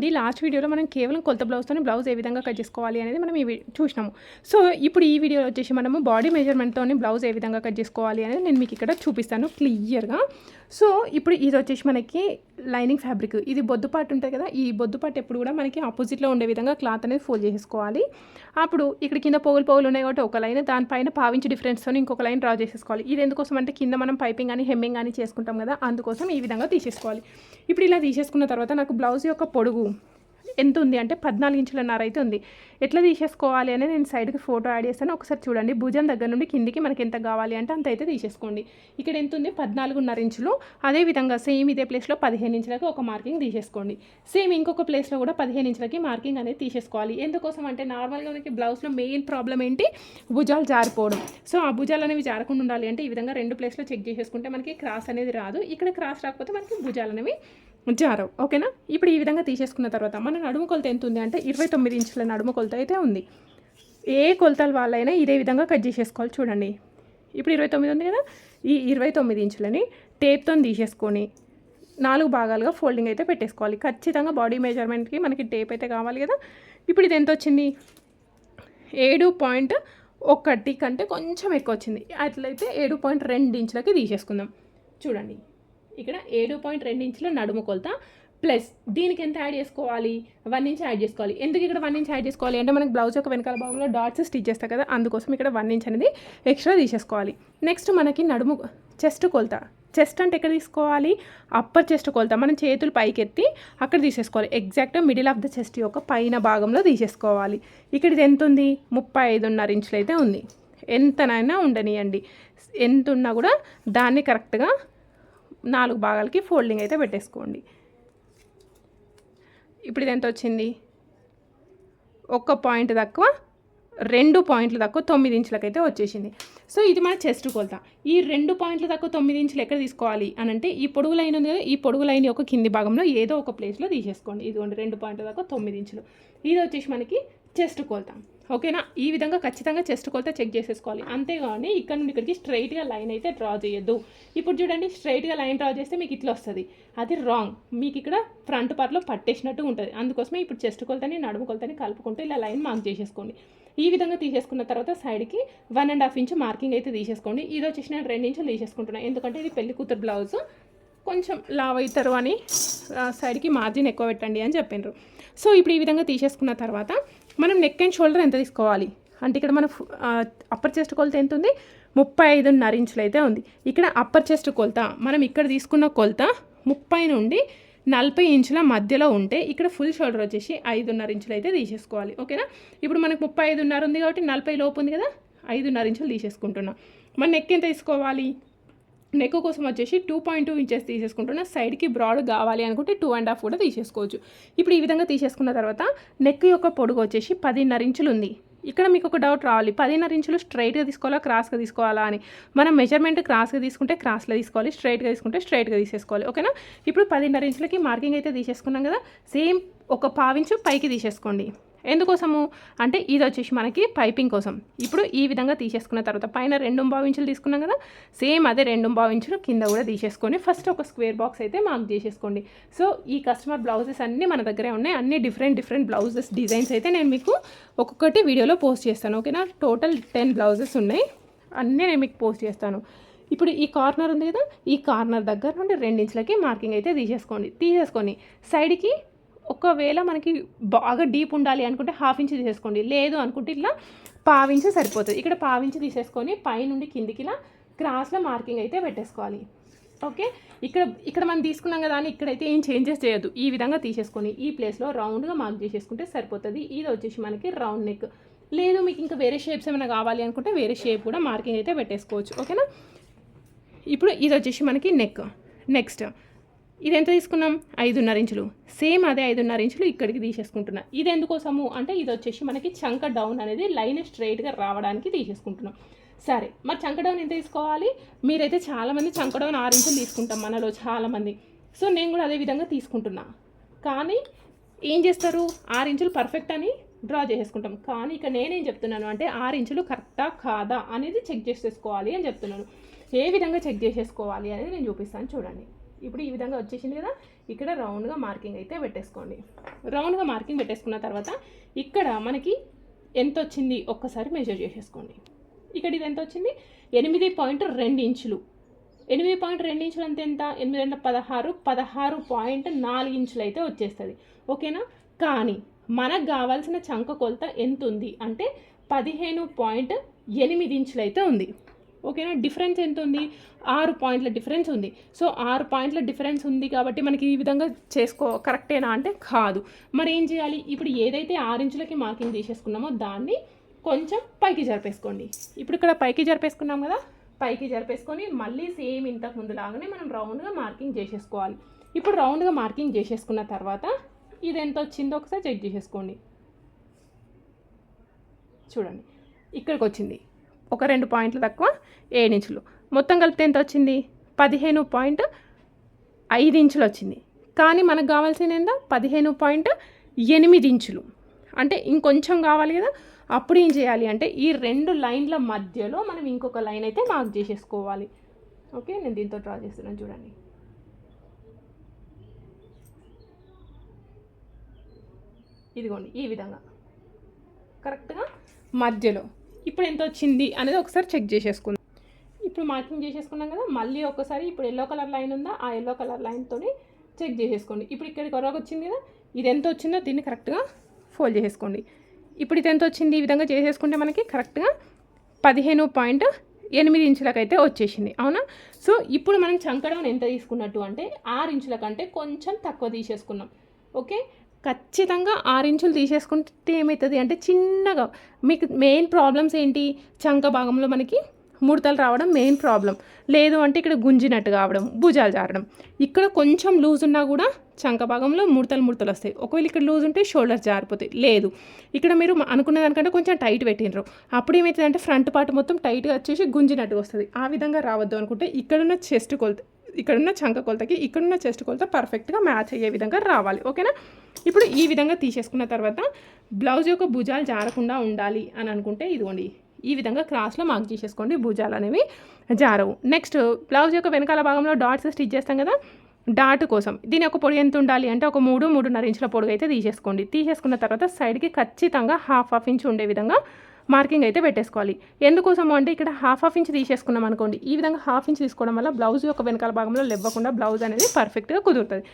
ఇంతకుముందు లాస్ట్ వీడియోలో మనం కేవలం కొలత బ్లౌజ్తోనే బ్లౌజ్ ఏ విధంగా కట్ చేసుకోవాలి అనేది మనం ఈ చూసినాము. సో ఇప్పుడు ఈ వీడియోలో వచ్చేసి మనము బాడీ మెజర్మెంట్తోనే బ్లౌజ్ ఏ విధంగా కట్ చేసుకోవాలి అనేది నేను మీకు ఇక్కడ చూపిస్తాను క్లియర్గా సో ఇప్పుడు ఇది వచ్చేసి మనకి లైనింగ్ ఫ్యాబ్రిక్. ఇది బొద్దుపాటు ఉంటుంది కదా ఈ బొద్దుపాటు ఎప్పుడు కూడా మనకి ఆపోజిట్లో ఉండే విధంగా క్లాత్ అనేది ఫోల్డ్ చేసుకోవాలి. అప్పుడు ఇక్కడ కింద పోగులు పోగులు ఉన్నాయి కాబట్టి ఒక లైన్ దానిపైన పావించి డిఫరెన్స్తో ఇంకొక లైన్ డ్రా చేసేసుకోవాలి. ఇది ఎందుకోసం అంటే కింద మనం పైపింగ్ కానీ హెమ్మింగ్ కానీ చేసుకుంటాం కదా అందుకోసం ఈ విధంగా తీసేసుకోవాలి. ఇప్పుడు ఇలా తీసేసుకున్న తర్వాత నాకు బ్లౌజ్ యొక్క పొడుగు ఎంత ఉంది అంటే పద్నాలుగు ఇంచులన్నర అయితే ఉంది. ఎట్లా తీసేసుకోవాలి అని నేను సైడ్కి ఫోటో యాడ్ చేస్తాను. ఒకసారి చూడండి. భుజం దగ్గర నుండి కిందికి మనకి ఎంత కావాలి అంటే అంత అయితే తీసేసుకోండి. ఇక్కడ ఎంత ఉంది? పద్నాలుగున్నర ఇంచులు. అదే విధంగా సేమ్ ఇదే ప్లేస్లో పదిహేను ఇంచులకి ఒక మార్కింగ్ తీసేసుకోండి. సేమ్ ఇంకొక ప్లేస్లో కూడా పదిహేను ఇంచులకి మార్కింగ్ అనేది తీసేసుకోవాలి. ఎందుకోసం అంటే నార్మల్గా మనకి బ్లౌజ్లో మెయిన్ ప్రాబ్లం ఏంటి? భుజాలు జారిపోవడం. సో ఆ భుజాలు అనేవి జారకుండా ఉండాలి అంటే ఈ విధంగా రెండు ప్లేస్లో చెక్ చేసేసుకుంటే మనకి క్రాస్ అనేది రాదు. ఇక్కడ క్రాస్ రాకపోతే మనకి భుజాలు అనేవి జారవు. ఓకేనా ఇప్పుడు ఈ విధంగా తీసేసుకున్న తర్వాత మన నడుము కొలత ఎంత ఉంది అంటే ఇరవై తొమ్మిది ఇంచుల నడుము కొలత అయితే ఉంది. ఏ కొలతల వాళ్ళైనా ఇదే విధంగా కట్ చేసేసుకోవాలి చూడండి. ఇప్పుడు ఇరవై తొమ్మిది ఉంది కదా? ఈ ఇరవై తొమ్మిది ఇంచులని టేప్తో తీసేసుకొని నాలుగు భాగాలుగా ఫోల్డింగ్ అయితే పెట్టేసుకోవాలి. ఖచ్చితంగా బాడీ మెజర్మెంట్కి మనకి టేప్ అయితే కావాలి కదా? ఇప్పుడు ఇది ఎంత వచ్చింది ఏడు పాయింట్ ఒకటి కంటే కొంచెం ఎక్కువ వచ్చింది అట్లయితే ఏడు పాయింట్ రెండు ఇంచులకి తీసేసుకుందాం. చూడండి. ఇక్కడ ఏడు పాయింట్ రెండు ఇంచుల నడుము కొలత ప్లస్ దీనికి ఎంత యాడ్ చేసుకోవాలి? వన్ ఇంచ్ యాడ్ చేసుకోవాలి. ఎందుకు ఇక్కడ వన్ ఇంచ్ యాడ్ చేసుకోవాలి? అంటే మనకి బ్లౌజ్ యొక్క వెనకాల భాగంలో డాట్స్ స్టిచ్ చేస్తాయి కదా అందుకోసం ఇక్కడ వన్ ఇంచ్ అనేది ఎక్స్ట్రా తీసేసుకోవాలి. నెక్స్ట్ మనకి నడుము చెస్ట్ కొలత. చెస్ట్ అంటే ఎక్కడ తీసుకోవాలి? అప్పర్ చెస్ట్ కొలత. మనం చేతులు పైకి ఎత్తి అక్కడ తీసేసుకోవాలి. ఎగ్జాక్ట్గా మిడిల్ ఆఫ్ ద చెస్ట్ యొక్క పైన భాగంలో తీసేసుకోవాలి. ఇక్కడ ఇది ఎంత ఉంది? ముప్పై ఐదున్నర ఇంచులు అయితే ఉంది. ఎంతనైనా ఉండనియండి. ఎంత ఉన్నా కూడా దాన్ని కరెక్ట్గా నాలుగు భాగాలకి ఫోల్డింగ్ అయితే పెట్టేసుకోండి. ఇప్పుడు ఇది ఎంత వచ్చింది? ఒక్క పాయింట్ తక్కువ రెండు పాయింట్లు తక్కువ తొమ్మిది ఇంచులకైతే వచ్చేసింది. సో ఇది మన చెస్ట్ కొలత. ఈ రెండు పాయింట్లు తక్కువ తొమ్మిది ఇంచులు ఎక్కడ తీసుకోవాలి అని అంటే ఈ పొడుగు లైన్ ఉంది కదా ఈ పొడుగు లైన్ యొక్క కింది భాగంలో ఏదో ఒక ప్లేస్లో తీసేసుకోండి. ఇదిగోండి రెండు పాయింట్లు తక్కువ తొమ్మిది ఇంచులు. ఇది వచ్చేసి మనకి చెస్ట్ కొలత. ఓకేనా? ఈ విధంగా ఖచ్చితంగా చెస్ట్ కొలత చెక్ చేసేసుకోవాలి. అంతేగాని ఇక్కడ నుండి ఇక్కడికి స్ట్రైట్గా లైన్ అయితే డ్రా చేయొద్దు. ఇప్పుడు చూడండి స్ట్రైట్గా లైన్ డ్రా చేస్తే మీకు ఇట్లా వస్తుంది. అది రాంగ్. మీకు ఇక్కడ ఫ్రంట్ పార్ట్లో పట్టేసినట్టు ఉంటుంది. అందుకోసమే ఇప్పుడు చెస్ట్ కొలతని నడుము కొలతని కలుపుకుంటూ ఇలా లైన్ మార్క్ చేసేసుకోండి. ఈ విధంగా తీసేసుకున్న తర్వాత సైడ్కి one and half inch marking అయితే తీసేసుకోండి. ఇది వచ్చేసి నేను రెండు ఇంచులు తీసేసుకుంటున్నాను ఎందుకంటే ఇది పెళ్ళి కూతురు బ్లౌజ్. కొంచెం లావ్ అవుతారు అని సైడ్కి మార్జిన్ ఎక్కువ పెట్టండి అని చెప్పిండ్రు సో ఇప్పుడు ఈ విధంగా తీసేసుకున్న తర్వాత మనం నెక్ అండ్ షోల్డర్ ఎంత తీసుకోవాలి? అంటే ఇక్కడ మన అప్పర్ చెస్ట్ కొలత ఎంత ఉంది? ముప్పై ఐదున్నర ఇంచులు అయితే ఉంది. ఇక్కడ అప్పర్ చెస్ట్ కొలత మనం ఇక్కడ తీసుకున్న కొలత ముప్పై నుండి నలభై ఇంచుల మధ్యలో ఉంటే ఇక్కడ ఫుల్ షోల్డర్ వచ్చేసి ఐదున్నర ఇంచులు అయితే తీసేసుకోవాలి. ఓకేనా? ఇప్పుడు మనకు ముప్పై ఐదున్నర ఉంది కాబట్టి నలభై లోపు ఉంది కదా? ఐదున్నర ఇంచులు తీసేసుకుంటున్నాం. మన నెక్ ఎంత తీసుకోవాలి? నెక్ కోసం వచ్చేసి టూ పాయింట్ టూ ఇంచెస్ తీసేసుకుంటున్నా సైడ్కి బ్రాడ్ కావాలి అనుకుంటే టూ అండ్ హాఫ్ కూడా తీసేసుకోవచ్చు. ఇప్పుడు ఈ విధంగా తీసేసుకున్న తర్వాత నెక్ యొక్క పొడుగు వచ్చేసి పదిన్నర ఇంచులు ఉంది. ఇక్కడ మీకు ఒక డౌట్ రావాలి. పదిన్నర ఇంచులు స్ట్రైట్గా తీసుకోవాలా క్రాస్గా తీసుకోవాలా అని? మనం మెజర్మెంట్ క్రాస్గా తీసుకుంటే క్రాస్లో తీసుకోవాలి స్ట్రైట్గా తీసుకుంటే స్ట్రైట్గా తీసేసుకోవాలి. ఓకేనా ఇప్పుడు పదిన్నర ఇంచులకి మార్కింగ్ అయితే తీసేసుకున్నాం కదా? సేమ్ ఒక పావించు పైకి తీసేసుకోండి. ఎందుకోసము? అంటే ఇది వచ్చేసి మనకి పైపింగ్ కోసం. ఇప్పుడు ఈ విధంగా తీసేసుకున్న తర్వాత పైన రెండు ఇంచులు తీసుకున్నాం కదా? సేమ్ అదే రెండు ఇంచులు కింద కూడా తీసేసుకొని ఫస్ట్ ఒక స్క్వేర్ బాక్స్ అయితే మార్క్ చేసేసుకోండి. సో ఈ కస్టమర్ బ్లౌజెస్ అన్నీ మన దగ్గరే ఉన్నాయి. అన్ని డిఫరెంట్ డిఫరెంట్ బ్లౌజెస్ డిజైన్స్ అయితే నేను మీకు ఒక్కొక్కటి వీడియోలో పోస్ట్ చేస్తాను. ఓకేనా? టోటల్ టెన్ బ్లౌజెస్ ఉన్నాయి. అన్నీ నేను మీకు పోస్ట్ చేస్తాను. ఇప్పుడు ఈ కార్నర్ ఉంది కదా? ఈ కార్నర్ దగ్గర నుండి రెండించులకి మార్కింగ్ అయితే తీసేసుకోండి. తీసేసుకొని సైడ్కి ఒకవేళ మనకి బాగా డీప్ ఉండాలి అనుకుంటే హాఫ్ ఇంచ్ తీసేసుకోండి. లేదు అనుకుంటే ఇట్లా పావించి సరిపోతుంది. ఇక్కడ పావించి తీసేసుకొని పైనుండి కిందికి ఇలా క్రాస్లో మార్కింగ్ అయితే పెట్టేసుకోవాలి. ఓకే? ఇక్కడ ఇక్కడ మనం తీసుకున్నాం కదా అని ఇక్కడైతే ఏం చేంజెస్ చేయొద్దు. ఈ విధంగా తీసేసుకొని ఈ ప్లేస్లో రౌండ్గా మార్క్ చేసేసుకుంటే సరిపోతుంది. ఇది వచ్చేసి మనకి రౌండ్ నెక్. లేదు మీకు ఇంకా వేరే షేప్స్ ఏమైనా కావాలి అనుకుంటే వేరే షేప్ కూడా మార్కింగ్ అయితే పెట్టేసుకోవచ్చు. ఓకేనా? ఇప్పుడు ఇది వచ్చేసి మనకి నెక్. నెక్స్ట్ ఇది ఎంత తీసుకున్నాం? ఐదున్నర ఇంచులు. సేమ్ అదే ఐదున్నర ఇంచులు ఇక్కడికి తీసేసుకుంటున్నా. ఇది ఎందుకోసము అంటే ఇది వచ్చేసి మనకి చంక డౌన్ అనేది లైన్ స్ట్రైట్గా రావడానికి తీసేసుకుంటున్నాం. సరే మరి చంక డౌన్ ఎంత తీసుకోవాలి? మీరైతే చాలామంది చంక డౌన్ ఆరు ఇంచులు తీసుకుంటాం మనలో చాలామంది. సో నేను కూడా అదే విధంగా తీసుకుంటున్నా. కానీ ఏం చేస్తారు? ఆరు ఇంచులు పర్ఫెక్ట్ అని డ్రా చేసేసుకుంటాం. కానీ ఇక నేనేం చెప్తున్నాను అంటే ఆరు ఇంచులు కరెక్టా కాదా అనేది చెక్ చేసేసుకోవాలి అని చెప్తున్నాను. ఏ విధంగా చెక్ చేసేసుకోవాలి అనేది నేను చూపిస్తాను. చూడండి. ఇప్పుడు ఈ విధంగా వచ్చేసింది కదా ఇక్కడ రౌండ్గా మార్కింగ్ అయితే పెట్టేసుకోండి. రౌండ్గా మార్కింగ్ పెట్టేసుకున్న తర్వాత ఇక్కడ మనకి ఎంత వచ్చింది ఒక్కసారి మెజర్ చేసేసుకోండి. ఇక్కడ ఇది ఎంత వచ్చింది? ఎనిమిది పాయింట్ రెండు ఇంచులు. ఎనిమిది పాయింట్ రెండు ఇంచులు అంటే ఎంత? ఎనిమిది రెండు పదహారు పదహారు పాయింట్ నాలుగు ఇంచులు అయితే వచ్చేస్తుంది. ఓకేనా? కానీ మనకు కావాల్సిన చంక కొలత ఎంత ఉంది? అంటే పదిహేను పాయింట్ ఎనిమిది ఇంచులు అయితే ఉంది. ఓకేనా? డిఫరెన్స్ ఎంత ఉంది ఆరు పాయింట్ల డిఫరెన్స్ ఉంది. సో ఆరు పాయింట్ల డిఫరెన్స్ ఉంది కాబట్టి మనకి ఈ విధంగా చేసుకో కరెక్టేనా అంటే కాదు. మరి ఏం చేయాలి? ఇప్పుడు ఏదైతే ఆరు ఇంచులకి మార్కింగ్ తీసేసుకున్నామో దాన్ని కొంచెం పైకి జరిపేసుకోండి. ఇప్పుడు ఇక్కడ పైకి జరిపేసుకున్నాం కదా? పైకి జరిపేసుకొని మళ్ళీ సేమ్ ఇంతకు ముందు లాగానే మనం రౌండ్గా మార్కింగ్ చేసేసుకోవాలి. ఇప్పుడు రౌండ్గా మార్కింగ్ చేసేసుకున్న తర్వాత ఇది ఎంత వచ్చిందో ఒకసారి చెక్ చేసేసుకోండి. చూడండి. ఇక్కడికి వచ్చింది. ఒక రెండు పాయింట్లు తక్కువ ఏడు ఇంచులు. మొత్తం కలిపితే ఎంత వచ్చింది? పదిహేను పాయింట్ ఐదు ఇంచులు వచ్చింది. కానీ మనకు కావాల్సింది ఎంత పదిహేను పాయింట్ ఎనిమిది ఇంచులు. అంటే ఇంకొంచెం కావాలి కదా? అప్పుడు ఏం చేయాలి అంటే ఈ రెండు లైన్ల మధ్యలో మనం ఇంకొక లైన్ అయితే మార్క్ చేసేసుకోవాలి. ఓకే? నేను దీంతో డ్రా చేస్తున్నాను చూడండి. ఇదిగోండి ఈ విధంగా. కరెక్ట్గా మధ్యలో. ఇప్పుడు ఎంత వచ్చింది అనేది ఒకసారి చెక్ చేసేసుకుందాం. ఇప్పుడు మార్కింగ్ చేసేసుకున్నాం కదా మళ్ళీ ఒకసారి ఇప్పుడు ఎల్లో కలర్ లైన్ ఉందా ఆ ఎల్లో కలర్ లైన్తో చెక్ చేసేసుకోండి. ఇప్పుడు ఇక్కడికి వరకు వచ్చింది కదా ఇది ఎంత వచ్చిందో దీన్ని కరెక్ట్గా ఫోల్డ్ చేసేసుకోండి. ఇప్పుడు ఇది ఎంత వచ్చింది ఈ విధంగా చేసేసుకుంటే మనకి కరెక్ట్గా పదిహేను పాయింట్ ఎనిమిది ఇంచులకైతే వచ్చేసింది. అవునా? సో ఇప్పుడు మనం చంకడం ఎంత తీసుకున్నట్టు అంటే ఆరు ఇంచుల కంటే కొంచెం తక్కువ తీసేసుకున్నాం. ఓకే? ఖచ్చితంగా ఆరు ఇంచులు తీసేసుకుంటే ఏమవుతుంది అంటే చిన్నగా మీకు మెయిన్ ప్రాబ్లమ్స్ ఏంటి? చంక భాగంలో మనకి ముడతలు రావడం మెయిన్ ప్రాబ్లం లేదు అంటే ఇక్కడ గుంజినట్టు కావడం భుజాలు జారడం. ఇక్కడ కొంచెం లూజ్ ఉన్నా కూడా చంక భాగంలో ముడతలు ముడతలు వస్తాయి. ఒకవేళ ఇక్కడ లూజ్ ఉంటే షోల్డర్స్ జారిపోతాయి. లేదు. ఇక్కడ మీరు అనుకున్న దానికంటే కొంచెం టైట్ పెట్టినరు అప్పుడు ఏమవుతుంది అంటే ఫ్రంట్ పార్ట్ మొత్తం టైట్గా వచ్చేసి గుంజినట్టుగా వస్తుంది. ఆ విధంగా రావద్దు అనుకుంటే ఇక్కడున్న చెస్ట్ కొలత ఇక్కడున్న చంక కొలతకి ఇక్కడున్న చెస్ట్ కొలత పర్ఫెక్ట్గా మ్యాచ్ అయ్యే విధంగా రావాలి. ఓకేనా? ఇప్పుడు ఈ విధంగా తీసేసుకున్న తర్వాత బ్లౌజ్ యొక్క భుజాలు జారకుండా ఉండాలి అని అనుకుంటే ఇదిగోండి ఈ విధంగా క్రాస్లో మార్క్ చేసేసుకోండి భుజాలు అనేవి జారవు. నెక్స్ట్ బ్లౌజ్ యొక్క వెనకాల భాగంలో డాట్స్ స్టిచ్ చేస్తాం కదా? డాట్ కోసం. దీని యొక్క పొడి ఎంత ఉండాలి అంటే ఒక మూడు మూడున్నర ఇంచుల పొడుగు అయితే తీసేసుకోండి. తీసేసుకున్న తర్వాత సైడ్కి ఖచ్చితంగా హాఫ్ హాఫ్ ఇంచ్ ఉండే విధంగా మార్కింగ్ అయితే పెట్టేసుకోవాలి. ఎందుకోసము అంటే ఇక్కడ హాఫ్ హాఫ్ ఇంచ్ తీసేసుకున్నాం అనుకోండి. ఈ విధంగా హాఫ్ ఇంచ్ తీసుకోవడం వల్ల బ్లౌజ్ యొక్క వెనకాల భాగంలో లేవ్వకుండా బ్లౌజ్ అనేది పర్ఫెక్ట్గా కుదురుతుంది.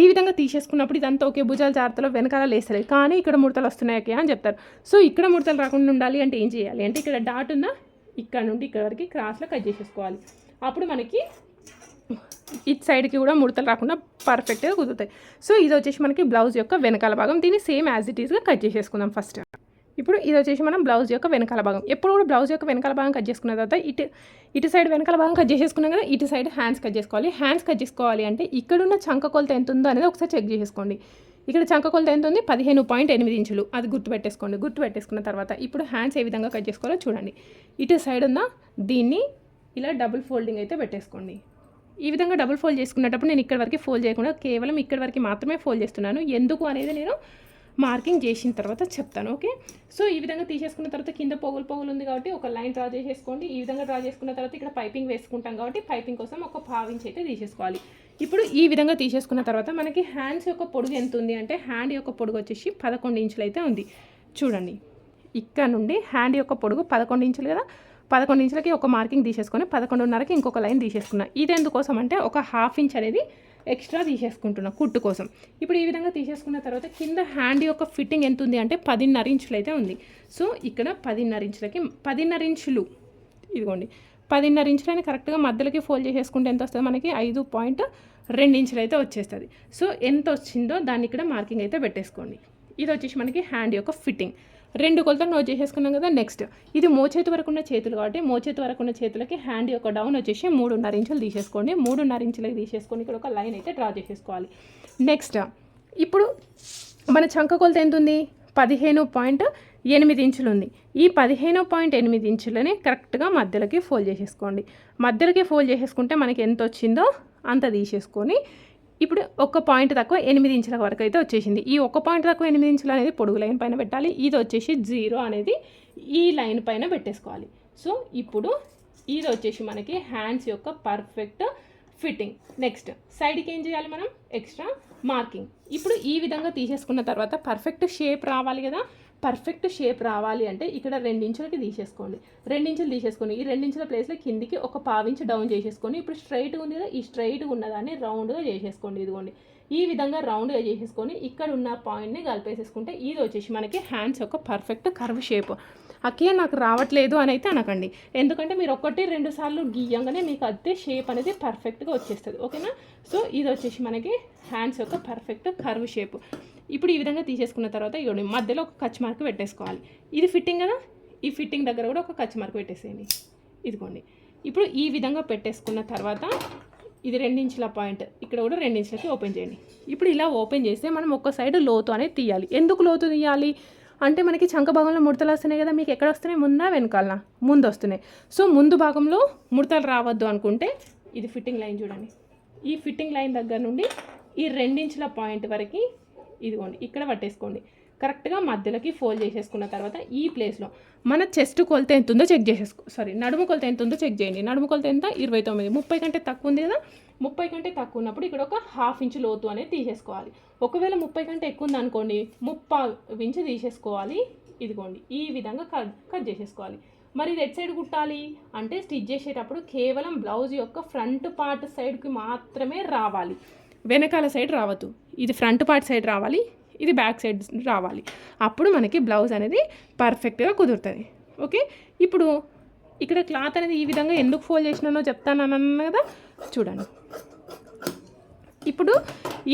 ఈ విధంగా తీసేసుకున్నప్పుడు ఇదంతా ఒకే భుజాల జాగ్రత్తలో వెనకాల లేస్తలేదు. కానీ ఇక్కడ ముడతలు వస్తున్నాయి అని చెప్తారు. సో ఇక్కడ ముడతలు రాకుండా ఉండాలి అంటే ఏం చేయాలి అంటే ఇక్కడ డాట్ ఉన్న ఇక్కడ నుండి ఇక్కడ వరకు క్రాస్లో కట్ చేసేసుకోవాలి. అప్పుడు మనకి ఇటు సైడ్కి కూడా ముడతలు రాకుండా పర్ఫెక్ట్గా కుదురుతాయి. సో ఇది వచ్చేసి మనకి బ్లౌజ్ యొక్క వెనకాల భాగం. దీన్ని సేమ్ యాజ్ ఇట్ ఈస్గా కట్ చేసేసుకుందాం ఫస్ట్. ఇప్పుడు ఇది వచ్చేసి మనం బ్లౌజ్ యొక్క వెనకాల భాగం. ఎప్పుడు కూడా బ్లౌజ్ యొక్క వెనకాల భాగం కట్ చేసుకున్న తర్వాత ఇటు ఇటు సైడ్ వెనకాల భాగం కట్ చేసేసుకున్నాం కదా ఇటు సైడ్ హ్యాండ్స్ కట్ చేసుకోవాలి. హ్యాండ్స్ కట్ చేసుకోవాలి అంటే ఇక్కడున్న చంక కొలత ఎంత ఉందో అనేది ఒకసారి చెక్ చేసేసుకోండి. ఇక్కడ చంక కొలత ఎంత ఉంది? పదిహేను పాయింట్ ఎనిమిది ఇంచులు. అది గుర్తు పెట్టేసుకోండి గుర్తు పెట్టేసుకున్న తర్వాత ఇప్పుడు హ్యాండ్స్ ఏ విధంగా కట్ చేసుకోవాలో చూడండి. ఇటు సైడ్ ఉన్న దీన్ని ఇలా డబుల్ ఫోల్డింగ్ అయితే పెట్టేసుకోండి. ఈ విధంగా డబుల్ ఫోల్డ్ చేసుకునేటప్పుడు నేను ఇక్కడ వరకు ఫోల్డ్ చేయకుండా కేవలం ఇక్కడ వరకు మాత్రమే ఫోల్డ్ చేస్తున్నాను. ఎందుకు అనేది నేను మార్కింగ్ చేసిన తర్వాత చెప్తాను ఓకే? సో ఈ విధంగా తీసేసుకున్న తర్వాత కింద పోగులు పోగులు ఉంది కాబట్టి ఒక లైన్ డ్రా చేసేసుకోండి. ఈ విధంగా డ్రా చేసుకున్న తర్వాత ఇక్కడ పైపింగ్ వేసుకుంటాం కాబట్టి పైపింగ్ కోసం ఒక పావించి అయితే తీసేసుకోవాలి. ఇప్పుడు ఈ విధంగా తీసేసుకున్న తర్వాత మనకి హ్యాండ్స్ యొక్క పొడుగు ఎంత ఉంది అంటే హ్యాండ్ యొక్క పొడుగు వచ్చేసి పదకొండు ఇంచులు అయితే ఉంది. చూడండి ఇక్కడ నుండి హ్యాండ్ యొక్క పొడుగు పదకొండు ఇంచులు కదా? పదకొండు ఇంచులకి ఒక మార్కింగ్ తీసేసుకొని పదకొండున్నరకి ఇంకొక లైన్ తీసేసుకున్నా. ఇది ఎందుకోసం అంటే ఒక హాఫ్ ఇంచ్ అనేది ఎక్స్ట్రా తీసేసుకుంటున్నా కుట్టు కోసం. ఇప్పుడు ఈ విధంగా తీసేసుకున్న తర్వాత కింద హ్యాండ్ యొక్క ఫిట్టింగ్ ఎంత ఉంది అంటే పదిన్నర ఇంచులు అయితే ఉంది. సో ఇక్కడ పదిన్నర ఇంచులకి పదిన్నర ఇంచులు. ఇదిగోండి. పదిన్నర ఇంచులని కరెక్ట్గా మధ్యలోకి ఫోల్డ్ చేసేసుకుంటే ఎంత వస్తుంది? మనకి ఐదు పాయింట్ రెండు ఇంచులు అయితే వచ్చేస్తుంది. సో ఎంత వచ్చిందో దాన్ని ఇక్కడ మార్కింగ్ అయితే పెట్టేసుకోండి. ఇది వచ్చేసి మనకి హ్యాండ్ యొక్క ఫిట్టింగ్. రెండు కొలతలు నోట్ చేసేసుకున్నాం కదా నెక్స్ట్ ఇది మోచేతి వరకు ఉన్న చేతులు కాబట్టి మోచేతి వరకు ఉన్న చేతులకి హ్యాండ్ యొక్క డౌన్ వచ్చేసి మూడున్నర ఇంచులు తీసేసుకోండి. మూడున్నర ఇంచులకి తీసేసుకొని ఇక్కడ ఒక లైన్ అయితే డ్రా చేసేసుకోవాలి. నెక్స్ట్ ఇప్పుడు మన చంక కొలత ఎంత ఉంది పదిహేను పాయింట్ ఎనిమిది ఇంచులు ఉంది. ఈ పదిహేను పాయింట్ ఎనిమిది ఇంచులని కరెక్ట్గా మధ్యలోకి ఫోల్డ్ చేసేసుకోండి. మధ్యలోకి ఫోల్డ్ చేసేసుకుంటే మనకి ఎంత వచ్చిందో అంత తీసేసుకొని ఇప్పుడు ఒక పాయింట్ తక్కువ ఎనిమిది ఇంచుల వరకు అయితే వచ్చేసింది. ఈ ఒక పాయింట్ తక్కువ ఎనిమిది ఇంచులు అనేది పొడుగు లైన్ పైన పెట్టాలి. ఇది వచ్చేసి జీరో అనేది ఈ లైన్ పైన పెట్టేసుకోవాలి. సో ఇప్పుడు ఇది వచ్చేసి మనకి హ్యాండ్స్ యొక్క పర్ఫెక్ట్ ఫిట్టింగ్. నెక్స్ట్ సైడ్కి ఏం చేయాలి మనం? Extra marking. ఇప్పుడు ఈ విధంగా తీసేసుకున్న తర్వాత పర్ఫెక్ట్ షేప్ రావాలి కదా. పర్ఫెక్ట్ షేప్ రావాలి అంటే ఇక్కడ రెండించులకి తీసేసుకోండి. రెండించులు తీసేసుకొని ఈ రెండించుల ప్లేస్లో కిందికి ఒక పావించి డౌన్ చేసేసుకొని ఇప్పుడు స్ట్రైట్గా ఉంది కదా ఈ స్ట్రైట్గా ఉన్నదాన్ని రౌండ్గా చేసేసుకోండి ఇదిగోండి. ఈ విధంగా రౌండ్గా చేసేసుకొని ఇక్కడ ఉన్న పాయింట్ని కలిపేసేసుకుంటే ఇది వచ్చేసి మనకి హ్యాండ్స్ యొక్క పర్ఫెక్ట్ కర్వ్ షేప్ అక్కే నాకు రావట్లేదు అని అయితే అనకండి. ఎందుకంటే మీరు ఒకటి రెండు సార్లు గీయంగానే మీకు అదే షేప్ అనేది పర్ఫెక్ట్గా వచ్చేస్తుంది. ఓకేనా? సో ఇది వచ్చేసి మనకి హ్యాండ్స్ యొక్క పర్ఫెక్ట్ కర్వ్ షేప్ ఇప్పుడు ఈ విధంగా తీసేసుకున్న తర్వాత ఇవ్వండి మధ్యలో ఒక కచ్ మార్క్ పెట్టేసుకోవాలి. ఇది ఫిట్టింగ్ కదా? ఈ ఫిట్టింగ్ దగ్గర కూడా ఒక కచ్ మార్క్ పెట్టేసేయండి. ఇదిగోండి. ఇప్పుడు ఈ విధంగా పెట్టేసుకున్న తర్వాత ఇది రెండించుల పాయింట్ ఇక్కడ కూడా రెండించులకి ఓపెన్ చేయండి. ఇప్పుడు ఇలా ఓపెన్ చేస్తే మనం ఒక్క సైడ్ లోతు అనేది తీయాలి. ఎందుకు లోతు తీయాలి? అంటే మనకి చంక భాగంలో ముడతలు వస్తున్నాయి కదా మీకు ఎక్కడ వస్తున్నాయి? ముందా వెనకాల ముందు వస్తున్నాయి. సో ముందు భాగంలో ముడతలు రావద్దు అనుకుంటే ఇది ఫిట్టింగ్ లైన్ చూడండి. ఈ ఫిట్టింగ్ లైన్ దగ్గర నుండి ఈ రెండించుల పాయింట్ వరకు ఇదిగోండి ఇక్కడ పట్టేసుకోండి. కరెక్ట్గా మధ్యలోకి ఫోల్డ్ చేసేసుకున్న తర్వాత ఈ ప్లేస్లో మన చెస్ట్ కొలత ఎంత ఉందో చెక్ చేసేసుకో సారీ నడుము కొలత ఎంత ఉందో చెక్ చేయండి. నడుము కొలత ఎంత? ఇరవై తొమ్మిది. ముప్పై కంటే తక్కువ ఉంది కదా? ముప్పై కంటే తక్కువ ఉన్నప్పుడు ఇక్కడ ఒక హాఫ్ ఇంచ్ లోతు అనేది తీసేసుకోవాలి. ఒకవేళ ముప్పై కంటే ఎక్కువ ఉంది అనుకోండి ముప్పై ఇంచ్ తీసేసుకోవాలి. ఇదిగోండి ఈ విధంగా కట్ కట్ చేసేసుకోవాలి. మరి ఇది ఎట్ సైడ్ కుట్టాలి? అంటే స్టిచ్ చేసేటప్పుడు కేవలం బ్లౌజ్ యొక్క ఫ్రంట్ పార్ట్ సైడ్కి మాత్రమే రావాలి. వెనకాల సైడ్ రావద్దు. ఇది ఫ్రంట్ పార్ట్ సైడ్ రావాలి ఇది బ్యాక్ సైడ్ రావాలి. అప్పుడు మనకి బ్లౌజ్ అనేది పర్ఫెక్ట్గా కుదురుతుంది. ఓకే? ఇప్పుడు ఇక్కడ క్లాత్ అనేది ఈ విధంగా ఎందుకు ఫోల్డ్ చేసినానో చెప్తాను కదా? చూడండి. ఇప్పుడు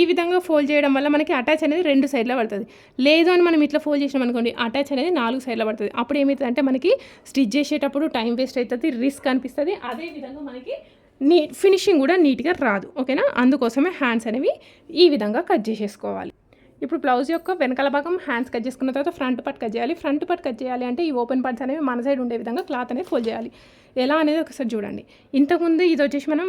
ఈ విధంగా ఫోల్డ్ చేయడం వల్ల మనకి అటాచ్ అనేది రెండు సైడ్లో పడుతుంది. లేదు అని మనం ఇట్లా ఫోల్డ్ చేసినాం అనుకోండి అటాచ్ అనేది నాలుగు సైడ్లో పడుతుంది. అప్పుడు ఏమవుతుంది అంటే మనకి స్టిచ్ చేసేటప్పుడు టైం వేస్ట్ అవుతుంది రిస్క్ అనిపిస్తుంది. అదే విధంగా మనకి నీ ఫినిషింగ్ కూడా నీట్గా రాదు ఓకేనా? అందుకోసమే హ్యాండ్స్ అనేవి ఈ విధంగా కట్ చేసేసుకోవాలి. ఇప్పుడు బ్లౌజ్ యొక్క వెనకాల భాగం హ్యాండ్స్ కట్ చేసుకున్న తర్వాత ఫ్రంట్ పార్ట్ కట్ చేయాలి. ఫ్రంట్ పార్ట్ కట్ చేయాలి అంటే ఈ ఓపెన్ పార్ట్స్ అనేవి మన సైడ్ ఉండే విధంగా క్లాత్ అనేది ఫోల్డ్ చేయాలి. ఎలా అనేది ఒకసారి చూడండి. ఇంతకుముందు ఇది వచ్చేసి మనం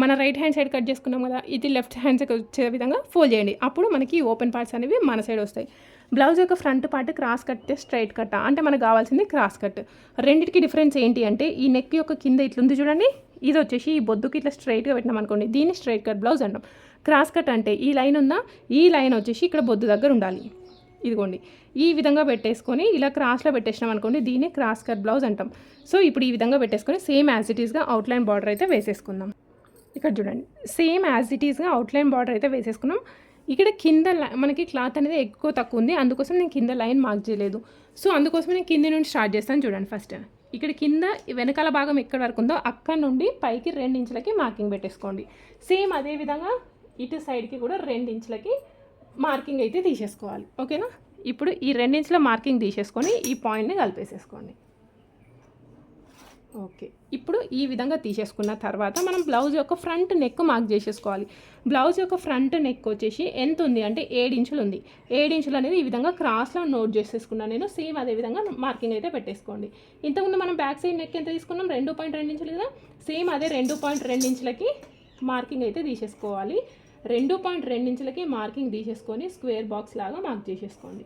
మన రైట్ హ్యాండ్ సైడ్ కట్ చేసుకున్నాం కదా ఇది లెఫ్ట్ హ్యాండ్ సైడ్ వచ్చే విధంగా ఫోల్డ్ చేయండి. అప్పుడు మనకి ఓపెన్ పార్ట్స్ అనేవి మన సైడ్ వస్తాయి. బ్లౌజ్ యొక్క front part cross cut straight cut అంటే మనకు కావాల్సింది క్రాస్ కట్. రెండింటికి డిఫరెన్స్ ఏంటి అంటే ఈ నెక్ యొక్క కింద ఇట్లుంది చూడండి. ఇది వచ్చేసి ఈ బొద్దుకి ఇట్లా స్ట్రైట్గా పెట్టినాం అనుకోండి దీన్ని స్ట్రైట్ కట్ బ్లౌజ్ అంటాం. క్రాస్ కట్ అంటే ఈ లైన్ ఉందా? ఈ లైన్ వచ్చేసి ఇక్కడ బొద్దు దగ్గర ఉండాలి. ఇదిగోండి ఈ విధంగా పెట్టేసుకొని ఇలా క్రాస్లో పెట్టేసినాం అనుకోండి దీన్ని క్రాస్ కట్ బ్లౌజ్ అంటాం. సో ఇప్పుడు ఈ విధంగా పెట్టేసుకొని సేమ్ యాజ్ ఇట్ ఈస్గా అవుట్లైన్ బార్డర్ అయితే వేసేసుకుందాం. ఇక్కడ చూడండి సేమ్ యాజ్ ఇట్ ఈస్గా అవుట్లైన్ బార్డర్ అయితే వేసేసుకున్నాం. ఇక్కడ కింద మనకి క్లాత్ అనేది ఎక్కువ తక్కువ ఉంది అందుకోసం నేను కింద లైన్ మార్క్ చేయలేదు. సో అందుకోసం నేను కింద నుండి స్టార్ట్ చేస్తాను చూడండి ఫస్ట్. ఇక్కడ కింద వెనకాల భాగం ఎక్కడ వరకు ఉందో అక్కడ నుండి పైకి రెండు ఇంచులకి మార్కింగ్ పెట్టేసుకోండి. సేమ్ అదే విధంగా ఇటు సైడ్కి కూడా రెండించులకి మార్కింగ్ అయితే తీసేసుకోవాలి. ఓకేనా ఇప్పుడు ఈ రెండించుల మార్కింగ్ తీసేసుకొని ఈ పాయింట్ని కలిపేసేసుకోండి. ఓకే. ఇప్పుడు ఈ విధంగా తీసేసుకున్న తర్వాత మనం బ్లౌజ్ యొక్క ఫ్రంట్ నెక్ మార్క్ చేసేసుకోవాలి. బ్లౌజ్ యొక్క ఫ్రంట్ నెక్ వచ్చేసి ఎంత ఉంది? అంటే ఏడు ఇంచులు ఉంది. ఏడు ఇంచులు అనేది ఈ విధంగా క్రాస్లో నోట్ చేసేసుకున్నాను నేను సేమ్ అదే విధంగా మార్కింగ్ అయితే పెట్టేసుకోండి. ఇంతకుముందు మనం బ్యాక్ సైడ్ నెక్ ఎంత తీసుకున్నాం? రెండు పాయింట్ రెండు ఇంచులు కదా? సేమ్ అదే రెండు పాయింట్ రెండు ఇంచులకి మార్కింగ్ అయితే తీసేసుకోవాలి. రెండు పాయింట్ రెండు ఇంచులకి మార్కింగ్ తీసేసుకొని స్క్వేర్ బాక్స్ లాగా మార్క్ చేసేసుకోండి.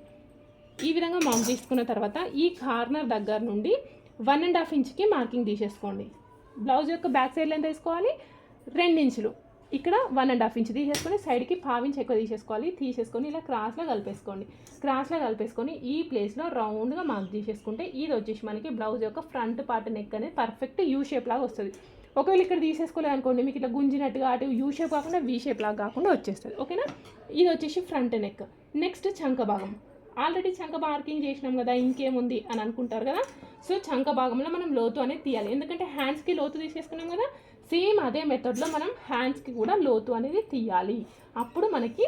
ఈ విధంగా మార్క్ చేసుకున్న తర్వాత ఈ కార్నర్ దగ్గర నుండి వన్ అండ్ హాఫ్ ఇంచ్కి మార్కింగ్ తీసేసుకోండి. బ్లౌజ్ యొక్క బ్యాక్ సైడ్లో ఎంత తీసుకోవాలి రెండు ఇంచులు. ఇక్కడ వన్ అండ్ హాఫ్ ఇంచ్ తీసేసుకొని సైడ్కి పావించి ఎక్కువ తీసేసుకోవాలి. తీసేసుకొని ఇలా క్రాస్లో కలిపేసుకోండి. క్రాస్లో కలిపేసుకొని ఈ ప్లేస్లో రౌండ్గా మార్క్ తీసేసుకుంటే ఇది వచ్చేసి మనకి బ్లౌజ్ యొక్క ఫ్రంట్ పార్ట్ నెక్ అనేది పర్ఫెక్ట్ యూ షేప్ లాగా వస్తుంది. ఒకవేళ ఇక్కడ తీసేసుకోలేదు అనుకోండి మీకు ఇట్లా గుంజినట్టుగా అటు యూ షేప్ కాకుండా వీ షేప్ లాగా కాకుండా వచ్చేస్తుంది. ఓకేనా? ఇది వచ్చేసి ఫ్రంట్ నెక్. నెక్స్ట్ చంక భాగం. ఆల్రెడీ చంక మార్కింగ్ చేసినాం కదా ఇంకేముంది అని అనుకుంటారు కదా? సో చంక భాగంలో మనం లోతు అనేది తీయాలి. ఎందుకంటే హ్యాండ్స్కి లోతు తీసేసుకున్నాం కదా సేమ్ అదే మెథడ్లో మనం హ్యాండ్స్కి కూడా లోతు అనేది తీయాలి. అప్పుడు మనకి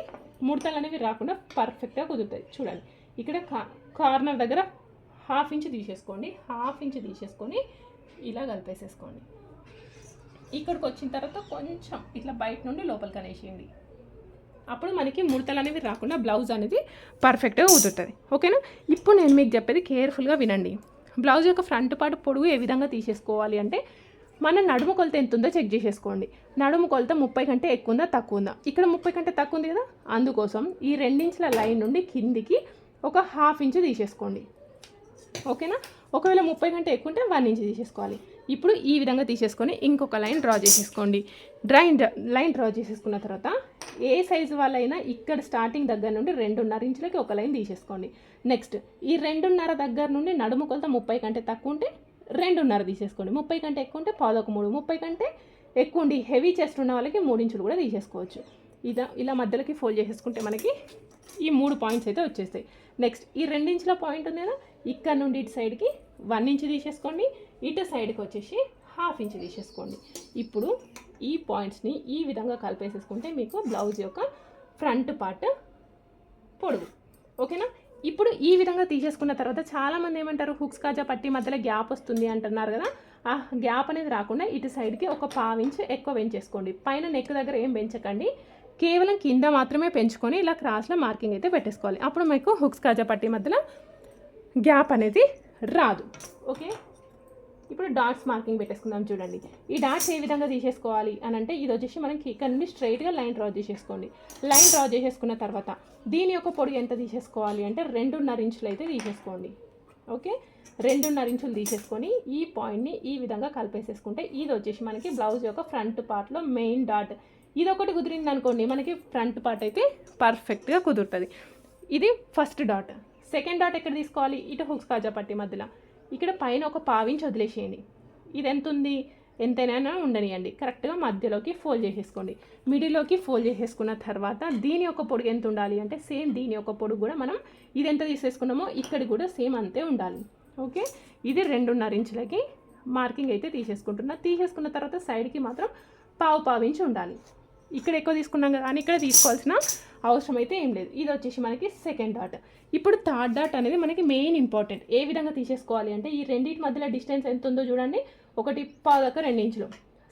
ముడతలు అనేవి రాకుండా పర్ఫెక్ట్గా కుదురుతాయి. చూడండి ఇక్కడ కా కార్నర్ దగ్గర హాఫ్ ఇంచ్ తీసేసుకోండి. హాఫ్ ఇంచ్ తీసేసుకొని ఇలా కలిపేసేసుకోండి. ఇక్కడికి వచ్చిన తర్వాత కొంచెం ఇట్లా బయట నుండి లోపలికి అనేసేయండి. అప్పుడు మనకి ముడతలు అనేవి రాకుండా బ్లౌజ్ అనేది పర్ఫెక్ట్గా కుదురుతుంది ఓకేనా? ఇప్పుడు నేను మీకు చెప్పేది కేర్ఫుల్గా వినండి. బ్లౌజ్ యొక్క ఫ్రంట్ పార్ట్ పొడుగు ఏ విధంగా తీసేసుకోవాలి అంటే మన నడుము కొలత ఎంత ఉందో చెక్ చేసేసుకోండి. నడుము కొలత ముప్పై కంటే ఎక్కువ ఉందా తక్కువ ఉందా? ఇక్కడ ముప్పై కంటే తక్కువ ఉంది కదా? అందుకోసం ఈ రెండించుల లైన్ నుండి కిందికి ఒక హాఫ్ ఇంచ్ తీసేసుకోండి. ఓకేనా? ఒకవేళ ముప్పై కంటే ఎక్కువ ఉంటే వన్ ఇంచ్ తీసేసుకోవాలి. ఇప్పుడు ఈ విధంగా తీసేసుకొని ఇంకొక లైన్ డ్రా చేసేసుకోండి. డ్రైన్ లైన్ డ్రా చేసేసుకున్న తర్వాత ఏ సైజు వాళ్ళైనా ఇక్కడ స్టార్టింగ్ దగ్గర నుండి రెండున్నర ఇంచులకి ఒక లైన్ తీసేసుకోండి. నెక్స్ట్ ఈ రెండున్నర దగ్గర నుండి నడుము కొలత ముప్పై కంటే తక్కువ ఉంటే రెండున్నర తీసేసుకోండి. ముప్పై కంటే ఎక్కువ ఉంటే పాదొక మూడు ముప్పై కంటే ఎక్కువ ఉండి హెవీ చెస్ట్ ఉన్న వాళ్ళకి మూడు ఇంచులు కూడా తీసేసుకోవచ్చు. ఇలా ఇలా మధ్యలోకి ఫోల్డ్ చేసేసుకుంటే మనకి ఈ మూడు పాయింట్స్ అయితే వచ్చేస్తాయి. నెక్స్ట్ ఈ రెండించుల పాయింట్ ఉంది కదా ఇక్కడ నుండి ఇటు సైడ్కి వన్ ఇంచ్ తీసేసుకోండి. ఇటు సైడ్కి వచ్చేసి హాఫ్ ఇంచ్ తీసేసుకోండి. ఇప్పుడు ఈ పాయింట్స్ని ఈ విధంగా కలిపేసేసుకుంటే మీకు బ్లౌజ్ యొక్క ఫ్రంట్ పార్ట్ పొడుగు. ఓకేనా? ఇప్పుడు ఈ విధంగా తీసేసుకున్న తర్వాత చాలామంది ఏమంటారు హుక్స్ కాజా పట్టి మధ్యలో గ్యాప్ వస్తుంది అంటున్నారు కదా. ఆ గ్యాప్ అనేది రాకుండా ఇటు సైడ్కి ఒక పావించ్ ఎక్కువ పెంచేసుకోండి. పైన నెక్ దగ్గర ఏం పెంచకండి. కేవలం కింద మాత్రమే పెంచుకొని ఇలా క్రాస్లో మార్కింగ్ అయితే పెట్టేసుకోవాలి. అప్పుడు మీకు హుక్స్ కాజా పట్టి మధ్యలో గ్యాప్ అనేది రాదు. ఓకే? ఇప్పుడు డాట్స్ మార్కింగ్ పెట్టేసుకుందాం చూడండి. ఈ డాట్స్ ఏ విధంగా తీసేసుకోవాలి అని అంటే ఇది వచ్చేసి మనకి ఇక్కడ నుండి స్ట్రైట్గా లైన్ డ్రా చేసేసుకోండి. లైన్ డ్రా చేసేసుకున్న తర్వాత దీని యొక్క పొడి ఎంత తీసేసుకోవాలి అంటే రెండున్నర ఇంచులు అయితే తీసేసుకోండి. ఓకే? రెండున్నర ఇంచులు తీసేసుకొని ఈ పాయింట్ని ఈ విధంగా కలిపేసేసుకుంటే ఇది వచ్చేసి మనకి బ్లౌజ్ యొక్క ఫ్రంట్ పార్ట్లో మెయిన్ డాట్. ఇది ఒకటి కుదిరింది అనుకోండి మనకి ఫ్రంట్ పార్ట్ అయితే పర్ఫెక్ట్గా కుదురుతుంది. ఇది ఫస్ట్ డాట్. సెకండ్ డాట్ ఎక్కడ తీసుకోవాలి? ఇటు హుక్స్ కాజా పట్టి మధ్యలో. ఇక్కడ పైన ఒక పావించి వదిలేసేయండి. ఇది ఎంత ఉంది ఎంతైనా ఉండనియండి. కరెక్ట్గా మధ్యలోకి ఫోల్డ్ చేసేసుకోండి. మిడిల్లోకి ఫోల్డ్ చేసేసుకున్న తర్వాత దీని యొక్క పొడుగు ఎంత ఉండాలి అంటే సేమ్ దీని యొక్క పొడుగు కూడా మనం ఇది ఎంత తీసేసుకున్నామో ఇక్కడ కూడా సేమ్ అంతే ఉండాలి. ఓకే? ఇది రెండున్నర ఇంచులకి మార్కింగ్ అయితే తీసేసుకుంటున్నా. తీసేసుకున్న తర్వాత సైడ్కి మాత్రం పావు పావించి ఉండాలి. ఇక్కడ ఎక్కువ తీసుకున్నాం కదా అని ఇక్కడ తీసుకోవాల్సిన అవసరం అయితే ఏం లేదు. ఇది వచ్చేసి మనకి సెకండ్ డాట్ ఇప్పుడు థర్డ్ డాట్ అనేది మనకి మెయిన్ ఇంపార్టెంట్ ఏ విధంగా తీసేసుకోవాలి అంటే ఈ రెండింటి మధ్యలో డిస్టెన్స్ ఎంత ఉందో చూడండి. ఒకటి పాదొక రెండించులు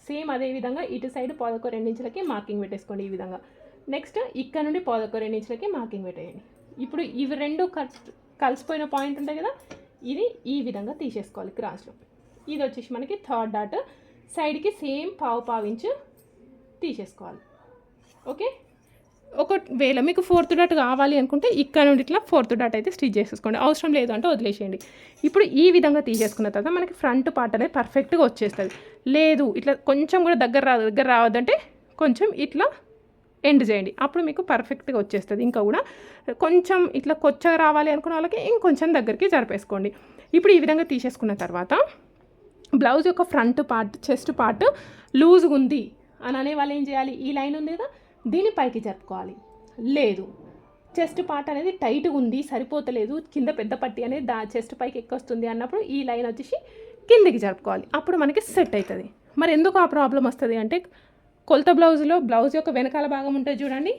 సేమ్ అదే విధంగా ఇటు సైడ్ పాదొక రెండించులకి మార్కింగ్ పెట్టేసుకోండి ఈ విధంగా. నెక్స్ట్ ఇక్కడ నుండి పాదొక రెండించులకి మార్కింగ్ పెట్టేయండి. ఇప్పుడు ఇవి రెండు కలిసిపోయిన పాయింట్ ఉంటాయి కదా ఇది ఈ విధంగా తీసేసుకోవాలి క్రాస్లో ఇది వచ్చేసి మనకి థర్డ్ డాట్ సైడ్కి సేమ్ పావు పావు ఇంచు తీసేసుకోవాలి. ఓకే? ఒకవేళ మీకు ఫోర్త్ డాట్ కావాలి అనుకుంటే ఇక్కడ నుండి ఇట్లా ఫోర్త్ డాట్ అయితే స్టిచ్ చేసేసుకోండి. అవసరం లేదు అంటే వదిలేసేయండి. ఇప్పుడు ఈ విధంగా తీసేసుకున్న తర్వాత మనకి ఫ్రంట్ పార్ట్ అనేది పర్ఫెక్ట్గా వచ్చేస్తుంది. లేదు ఇట్లా కొంచెం కూడా దగ్గర రాదు దగ్గర రావద్దంటే కొంచెం ఇట్లా ఎండ్ చేయండి. అప్పుడు మీకు పర్ఫెక్ట్గా వచ్చేస్తుంది. ఇంకా కూడా కొంచెం ఇట్లా కొచ్చగా రావాలి అనుకున్న వాళ్ళకి ఇంకొంచెం దగ్గరికి జరిపేసుకోండి. ఇప్పుడు ఈ విధంగా తీసేసుకున్న తర్వాత బ్లౌజ్ యొక్క ఫ్రంట్ పార్ట్ చెస్ట్ పార్ట్ లూజ్గా ఉంది అని అనే వాళ్ళు ఏం చేయాలి? ఈ లైన్ ఉంది కదా దీన్ని పైకి జరుపుకోవాలి. లేదు. చెస్ట్ పార్ట్ అనేది టైట్గా ఉంది సరిపోతలేదు కింద పెద్ద పట్టి అనేది దా చెస్ట్ పైకి ఎక్కొస్తుంది అన్నప్పుడు ఈ లైన్ వచ్చేసి కిందికి జరుపుకోవాలి. అప్పుడు మనకి సెట్ అవుతుంది మరి ఎందుకు ఆ ప్రాబ్లం వస్తుంది అంటే కొలత బ్లౌజ్లో బ్లౌజ్ యొక్క వెనకాల భాగం ఉంటుంది చూడండి.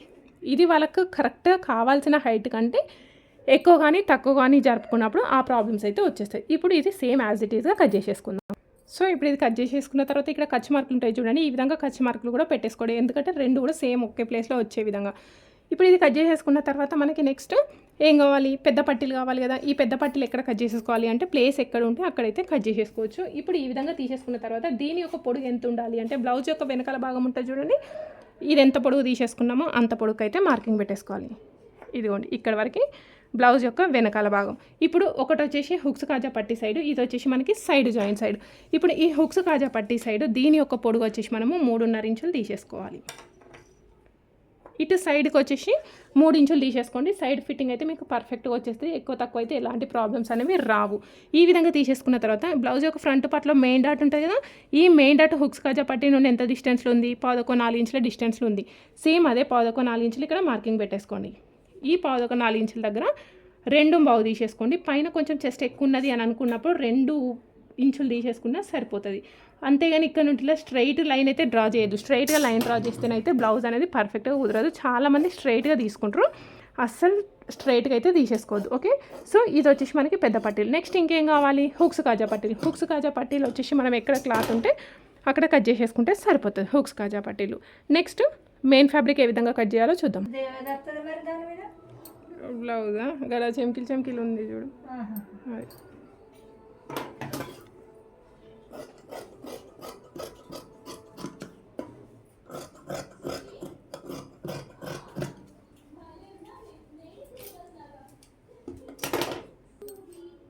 ఇది వాళ్ళకు కరెక్ట్గా కావాల్సిన హైట్ కంటే ఎక్కువ కానీ తక్కువ కానీ జరుపుకున్నప్పుడు ఆ ప్రాబ్లమ్స్ అయితే వచ్చేస్తాయి. ఇప్పుడు ఇది సేమ్ యాజ్ ఇట్ ఈస్గా కట్ చేసేసుకుందాం. సో ఇప్పుడు ఇది కట్ చేసేసుకున్న తర్వాత ఇక్కడ ఖర్చు మార్కులు ఉంటాయి చూడండి. ఈ విధంగా ఖర్చు మార్కులు కూడా పెట్టేసుకోండి. ఎందుకంటే రెండు కూడా సేమ్ ఒకే ప్లేస్లో వచ్చే విధంగా. ఇప్పుడు ఇది కట్ చేసేసుకున్న తర్వాత మనకి నెక్స్ట్ ఏం కావాలి? పెద్ద పట్టీలు కావాలి కదా. ఈ పెద్ద పట్టీలు ఎక్కడ కట్ చేసేసుకోవాలి అంటే ప్లేస్ ఎక్కడ ఉంటే అక్కడైతే కట్ చేసేసుకోవచ్చు. ఇప్పుడు ఈ విధంగా తీసేసుకున్న తర్వాత దీని యొక్క పొడుగు ఎంత ఉండాలి? అంటే బ్లౌజ్ యొక్క వెనకాల భాగం ఉంటుంది చూడండి. ఇది ఎంత పొడుగు తీసేసుకున్నామో అంత పొడుగు అయితే మార్కింగ్ పెట్టేసుకోవాలి. ఇదిగోండి. ఇక్కడ వరకు బ్లౌజ్ యొక్క వెనకాల భాగం. ఇప్పుడు ఒకటి వచ్చేసి హుక్స్ కాజా పట్టి సైడ్ ఇది వచ్చేసి మనకి సైడ్ జాయింట్ సైడ్. ఇప్పుడు ఈ హుక్స్ కాజా పట్టి సైడ్ దీని యొక్క పొడుగు వచ్చేసి మనము మూడున్నర ఇంచులు తీసేసుకోవాలి. ఇటు సైడ్కి వచ్చేసి మూడు ఇంచులు తీసేసుకోండి. సైడ్ ఫిట్టింగ్ అయితే మీకు పర్ఫెక్ట్గా వచ్చేస్తే ఎక్కువ తక్కువ అయితే ఎలాంటి ప్రాబ్లమ్స్ అనేవి రావు. ఈ విధంగా తీసేసుకున్న తర్వాత బ్లౌజ్ యొక్క ఫ్రంట్ పార్ట్లో మెయిన్ డాట్ ఉంటుంది కదా ఈ మెయిన్ డాట్ హుక్స్ కాజా పట్టి నుండి ఎంత డిస్టెన్స్లో ఉంది? పాదొక నాలుగు ఇంచుల డిస్టెన్స్లో ఉంది. సేమ్ అదే పాదొక నాలుగు ఇంచులు ఇక్కడ మార్కింగ్ పెట్టేసుకోండి. ఈ పాదొక నాలుగు ఇంచుల దగ్గర రెండు బావు తీసేసుకోండి. పైన కొంచెం చెస్ట్ ఎక్కువ ఉన్నది అని అనుకున్నప్పుడు రెండు ఇంచులు తీసేసుకున్నా సరిపోతుంది. అంతేగాని ఇక్కడ నుండి ఇలా స్ట్రైట్ లైన్ అయితే డ్రా చేయొద్దు. స్ట్రైట్గా లైన్ డ్రా చేస్తేనైతే బ్లౌజ్ అనేది పర్ఫెక్ట్గా కుదరదు. చాలామంది స్ట్రైట్గా తీసుకుంటారు. అస్సలు స్ట్రైట్గా అయితే తీసేసుకోవద్దు. ఓకే? సో ఇది వచ్చేసి మనకి పెద్ద పట్టీలు. నెక్స్ట్ ఇంకేం కావాలి? హుక్స్ కాజా పట్టీలు. హుక్స్ కాజా పట్టీలు వచ్చేసి మనం ఎక్కడ క్లాత్ ఉంటే అక్కడ కట్ చేసేసుకుంటే సరిపోతుంది. హుక్స్ కాజా పట్టీలు. నెక్స్ట్ మెయిన్ ఫ్యాబ్రిక్ ఏ విధంగా కట్ చేయాలో చూద్దాం. బ్లౌజా? గలా చెంకిల్ చెంకిల్ ఉంది చూడు ఆహా. అది.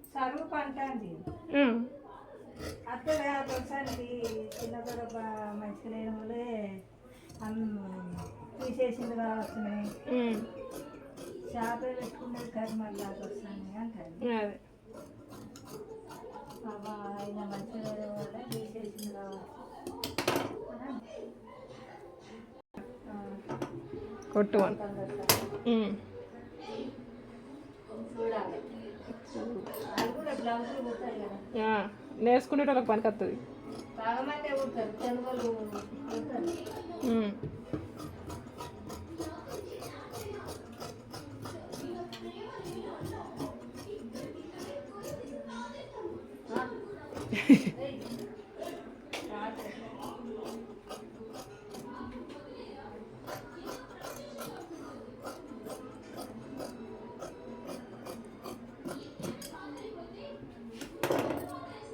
సరువు పంట అంది ఆ, అత్తలే ఒకసారి చిన్నదొర మంచిగా లేని వాళ్ళే తీసేసింది కావచ్చున్నాయి ఉమ్, షాపే పెట్టుకునేది కర్మ లాగా వస్తాను అంటారు. బాబా ఆయన మంచిగా తీసేసింది కావచ్చు కొట్టు నేర్చుకునేటోళ్ళకి పనికి వస్తుంది